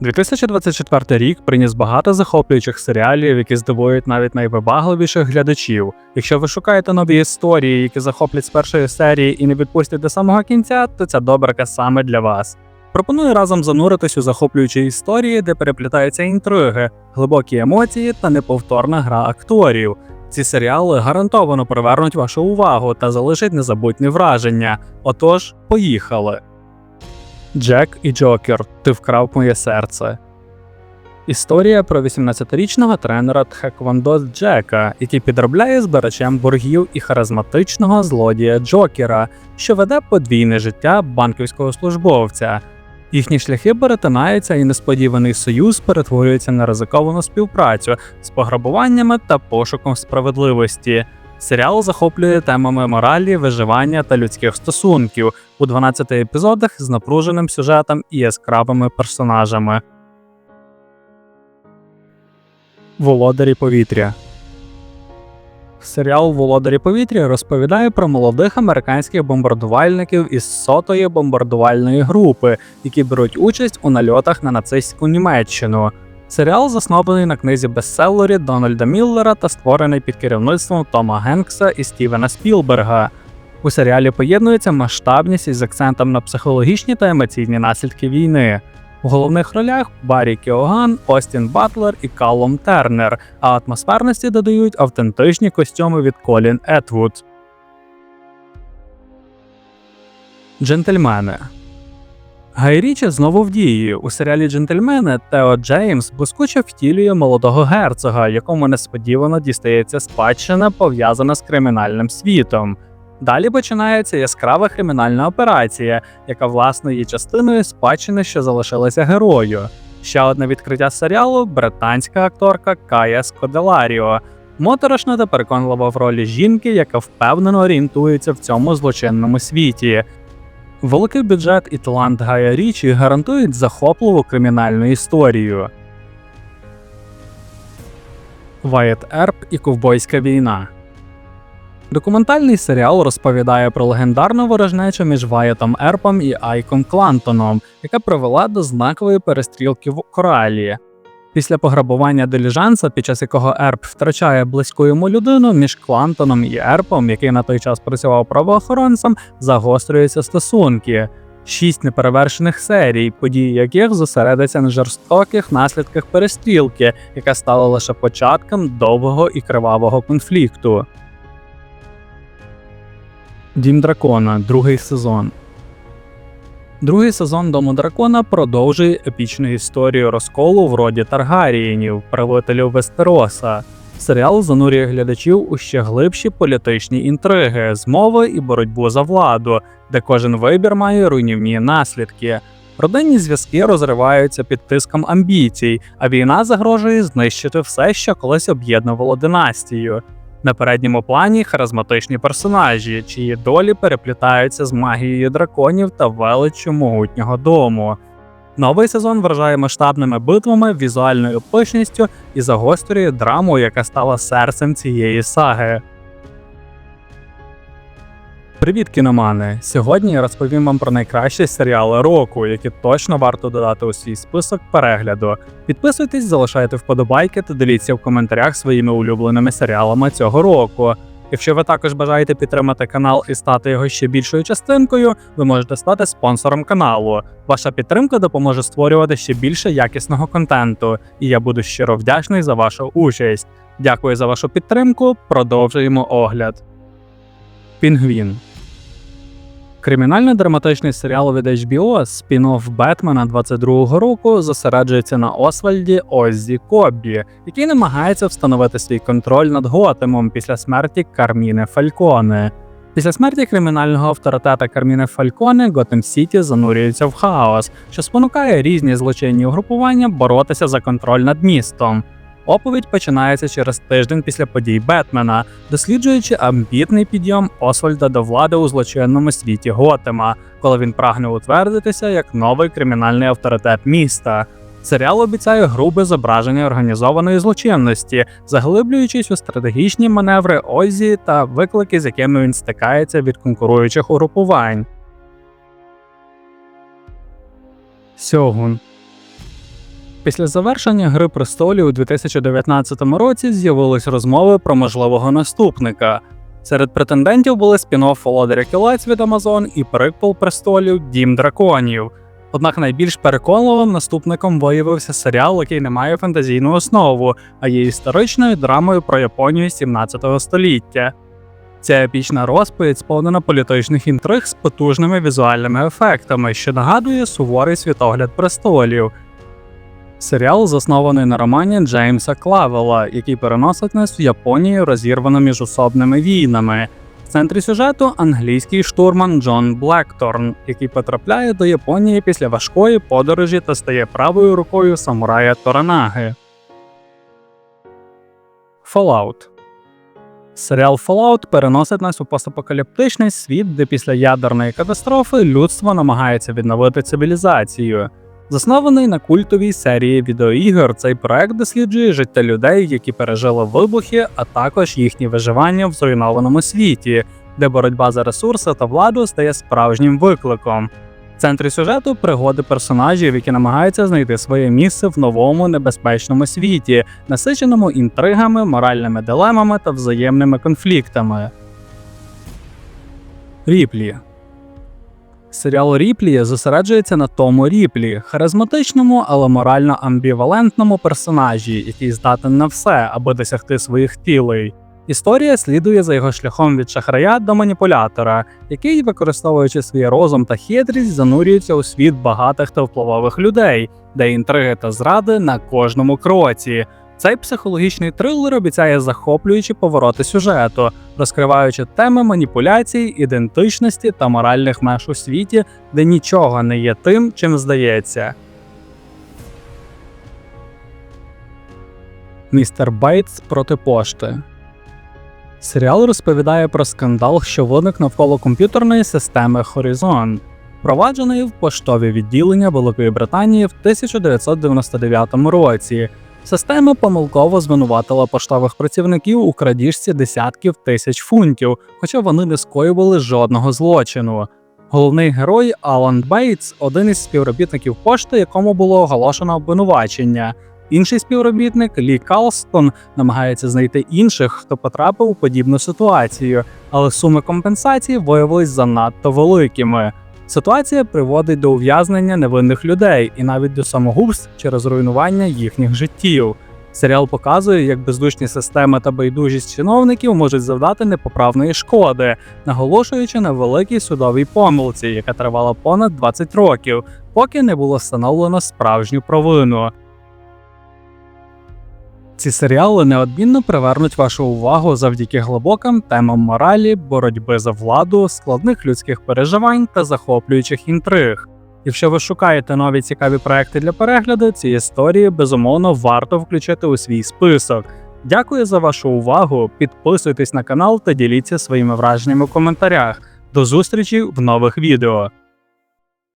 2024 рік приніс багато захоплюючих серіалів, які здивують навіть найвибагливіших глядачів. Якщо ви шукаєте нові історії, які захоплять з першої серії і не відпустять до самого кінця, то ця добрка саме для вас. Пропоную разом зануритись у захоплюючі історії, де переплітаються інтриги, глибокі емоції та неповторна гра акторів. Ці серіали гарантовано привернуть вашу увагу та залишать незабутні враження. Отож, поїхали! Джек і Джокер, ти вкрав моє серце. Історія про 18-річного тренера Тхеквондо Джека, який підробляє збирачем боргів і харизматичного злодія Джокера, що веде подвійне життя банківського службовця. Їхні шляхи перетинаються, і несподіваний союз перетворюється на ризиковану співпрацю з пограбуваннями та пошуком справедливості. Серіал захоплює темами моралі, виживання та людських стосунків у 12 епізодах з напруженим сюжетом і яскравими персонажами. Володарі повітря Серіал Володарі повітря розповідає про молодих американських бомбардувальників із сотої бомбардувальної групи, які беруть участь у нальотах на нацистську Німеччину. Серіал заснований на книзі бестселері Дональда Міллера та створений під керівництвом Тома Генкса і Стівена Спілберга. У серіалі поєднується масштабність із акцентом на психологічні та емоційні наслідки війни. У головних ролях Баррі Кіоган, Остін Батлер і Каллом Тернер, а атмосферності додають автентичні костюми від Колін Етвуд. Джентльмени Гай Річі знову в дії. У серіалі Джентльмени Тео Джеймс блискуче втілює молодого герцога, якому несподівано дістається спадщина, пов'язана з кримінальним світом. Далі починається яскрава кримінальна операція, яка власне є частиною спадщини, що залишилася герою. Ще одне відкриття серіалу британська акторка Кая Скоделаріо, моторошна та переконлива в ролі жінки, яка впевнено орієнтується в цьому злочинному світі. Великий бюджет і талант Гая Річі гарантують захопливу кримінальну історію. Вайет Ерб і ковбойська війна. Документальний серіал розповідає про легендарну ворожнечу між Ваєтом Ерпом і Айком Клантоном, яка привела до знакової перестрілки в Коралі. Після пограбування диліжанса, під час якого Ерп втрачає близьку йому людину, між Клантоном і Ерпом, який на той час працював правоохоронцем, загострюються стосунки. Шість неперевершених серій, події яких зосередяться на жорстоких наслідках перестрілки, яка стала лише початком довгого і кривавого конфлікту. Дім дракона, другий сезон. Другий сезон Дому дракона продовжує епічну історію розколу в роді Таргарієнів, правителів Вестероса. Серіал занурює глядачів у ще глибші політичні інтриги, змови і боротьбу за владу, де кожен вибір має руйнівні наслідки. Родинні зв'язки розриваються під тиском амбіцій, а війна загрожує знищити все, що колись об'єднувало династію. На передньому плані харизматичні персонажі, чиї долі переплітаються з магією драконів та величчю могутнього дому. Новий сезон вражає масштабними битвами, візуальною пишністю і загострює драму, яка стала серцем цієї саги. Привіт, кіномани! Сьогодні я розповім вам про найкращі серіали року, які точно варто додати у свій список перегляду. Підписуйтесь, залишайте вподобайки та діліться в коментарях своїми улюбленими серіалами цього року. Якщо ви також бажаєте підтримати канал і стати його ще більшою частинкою, ви можете стати спонсором каналу. Ваша підтримка допоможе створювати ще більше якісного контенту, і я буду щиро вдячний за вашу участь. Дякую за вашу підтримку. Продовжуємо огляд. Пінгвін. Кримінально-драматичний серіал від HBO спін-офф Бетмена 22-го року зосереджується на Освальді Оззі Коббі, який намагається встановити свій контроль над Готемом після смерті Карміни Фальконе. Після смерті кримінального авторитета Карміни Фальконе Готем Сіті занурюється в хаос, що спонукає різні злочинні угрупування боротися за контроль над містом. Оповідь починається через тиждень після подій Бетмена, досліджуючи амбітний підйом Освальда до влади у злочинному світі Готема, коли він прагне утвердитися як новий кримінальний авторитет міста. Серіал обіцяє грубе зображення організованої злочинності, заглиблюючись у стратегічні маневри Озі та виклики, з якими він стикається від конкуруючих угрупувань. Сьогун Після завершення Гри престолів у 2019 році з'явились розмови про можливого наступника. Серед претендентів були спін-офф Володаря Кілець від Amazon і приквел престолів Дім драконів. Однак найбільш переконливим наступником виявився серіал, який не має фантазійну основу, а є історичною драмою про Японію 17 століття. Ця епічна розповідь сповнена політичних інтриг з потужними візуальними ефектами, що нагадує суворий світогляд престолів. Серіал заснований на романі Джеймса Клавела, який переносить нас в Японію, розірвану міжособними війнами. В центрі сюжету англійський штурман Джон Блекторн, який потрапляє до Японії після важкої подорожі та стає правою рукою самурая Торанаги. Fallout Серіал Fallout переносить нас у постапокаліптичний світ, де після ядерної катастрофи людство намагається відновити цивілізацію. Заснований на культовій серії відеоігор, цей проект досліджує життя людей, які пережили вибухи, а також їхнє виживання в зруйнованому світі, де боротьба за ресурси та владу стає справжнім викликом. В центрі сюжету пригоди персонажів, які намагаються знайти своє місце в новому небезпечному світі, насиченому інтригами, моральними дилемами та взаємними конфліктами. Ріплі Серіал Ріплі зосереджується на тому Ріплі, харизматичному, але морально амбівалентному персонажі, який здатен на все, аби досягти своїх цілей. Історія слідує за його шляхом від шахрая до маніпулятора, який, використовуючи свій розум та хитрість, занурюється у світ багатих та впливових людей, де інтриги та зради на кожному кроці. Цей психологічний трилер обіцяє захоплюючі повороти сюжету, розкриваючи теми маніпуляцій, ідентичності та моральних меж у світі, де нічого не є тим, чим здається. Містер Бейтс проти пошти. Серіал розповідає про скандал, що виник навколо комп'ютерної системи Horizon, впровадженої в поштові відділення Великої Британії в 1999 році. Система помилково звинуватила поштових працівників у крадіжці десятків тисяч фунтів, хоча вони не скоювали жодного злочину. Головний герой Алан Бейтс один із співробітників пошти, якому було оголошено обвинувачення. Інший співробітник Лі Калстон намагається знайти інших, хто потрапив у подібну ситуацію, але суми компенсації виявились занадто великими. Ситуація приводить до ув'язнення невинних людей і навіть до самогубств через руйнування їхніх життів. Серіал показує, як бездушні системи та байдужість чиновників можуть завдати непоправної шкоди, наголошуючи на великій судовій помилці, яка тривала понад 20 років, поки не було встановлено справжню провину. Ці серіали неодмінно привернуть вашу увагу завдяки глибоким темам моралі, боротьби за владу, складних людських переживань та захоплюючих інтриг. Якщо ви шукаєте нові цікаві проекти для перегляду, ці історії безумовно варто включити у свій список. Дякую за вашу увагу. Підписуйтесь на канал та діліться своїми враженнями в коментарях. До зустрічі в нових відео.